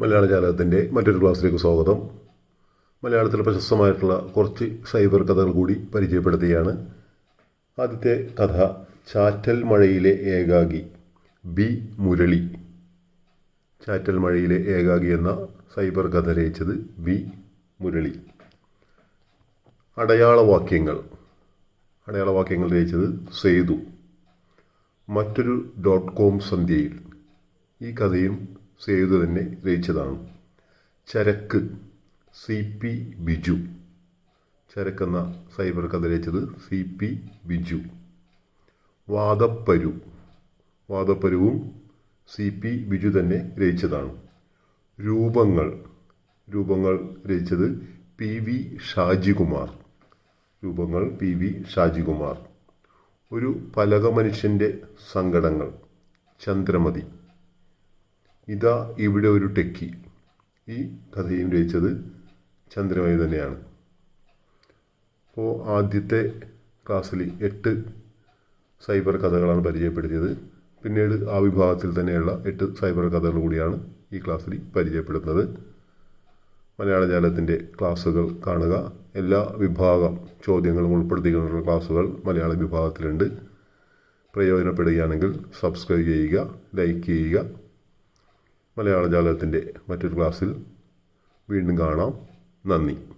മലയാള ജാലകത്തിന്റെ മറ്റൊരു ക്ലാസ്സിലേക്ക് സ്വാഗതം. മലയാളത്തിൽ പ്രശസ്തമായിട്ടുള്ള കുറച്ച് സൈബർ കഥകൾ കൂടി പരിചയപ്പെടുത്തുകയാണ്. ആദ്യത്തെ കഥ ചാറ്റൽ മഴയിലെ ഏകാഗി ബി മുരളി. ചാറ്റൽ മഴയിലെ ഏകാഗി എന്ന സൈബർ കഥ രചിച്ചത് ബി മുരളി. അടയാളവാക്യങ്ങൾ. അടയാളവാക്യങ്ങൾ രചിച്ചത് സേതു. മറ്റൊരു ഡോട്ട് കോം സന്ധ്യയിൽ. ഈ കഥയും സേതു തന്നെ രചിച്ചതാണ്. Charakku C P Biju. ചരക്കെന്ന cyber കഥ രചിച്ചത് സി പി ബിജു. വാദപ്പരു. വാദപ്പരുവും സി പി ബിജു തന്നെ രചിച്ചതാണ്. രൂപങ്ങൾ. രൂപങ്ങൾ രചിച്ചത് പി വി ഷാജികുമാർ. രൂപങ്ങൾ പി വി ഷാജികുമാർ. ഒരു പലക മനുഷ്യന്റെ സങ്കടങ്ങൾ. ചന്ദ്രമതി. ഇതാ ഇവിടെ ഒരു ടെക്കി. ഈ കഥയും രചിച്ചത് ചന്ദ്രമയി തന്നെയാണ്. അപ്പോൾ ആദ്യത്തെ ക്ലാസ്സിൽ എട്ട് സൈബർ കഥകളാണ് പരിചയപ്പെടുത്തിയത്. പിന്നീട് ആ വിഭാഗത്തിൽ തന്നെയുള്ള എട്ട് സൈബർ കഥകൾ കൂടിയാണ് ഈ ക്ലാസ്സിൽ പരിചയപ്പെടുത്തുന്നത്. മലയാള ജാലത്തിന്റെ ക്ലാസ്സുകൾ കാണുക. എല്ലാ വിഭാഗം ചോദ്യങ്ങളും ഉൾപ്പെടുത്തിക്കൊണ്ടുള്ള ക്ലാസ്സുകൾ മലയാള വിഭാഗത്തിലുണ്ട്. പ്രയോജനപ്പെടുകയാണെങ്കിൽ സബ്സ്ക്രൈബ് ചെയ്യുക ലൈക്ക് ചെയ്യുക. മലയാള ജാലകത്തിന്റെ മറ്റൊരു ക്ലാസ്സിൽ വീണ്ടും കാണാം. നന്ദി.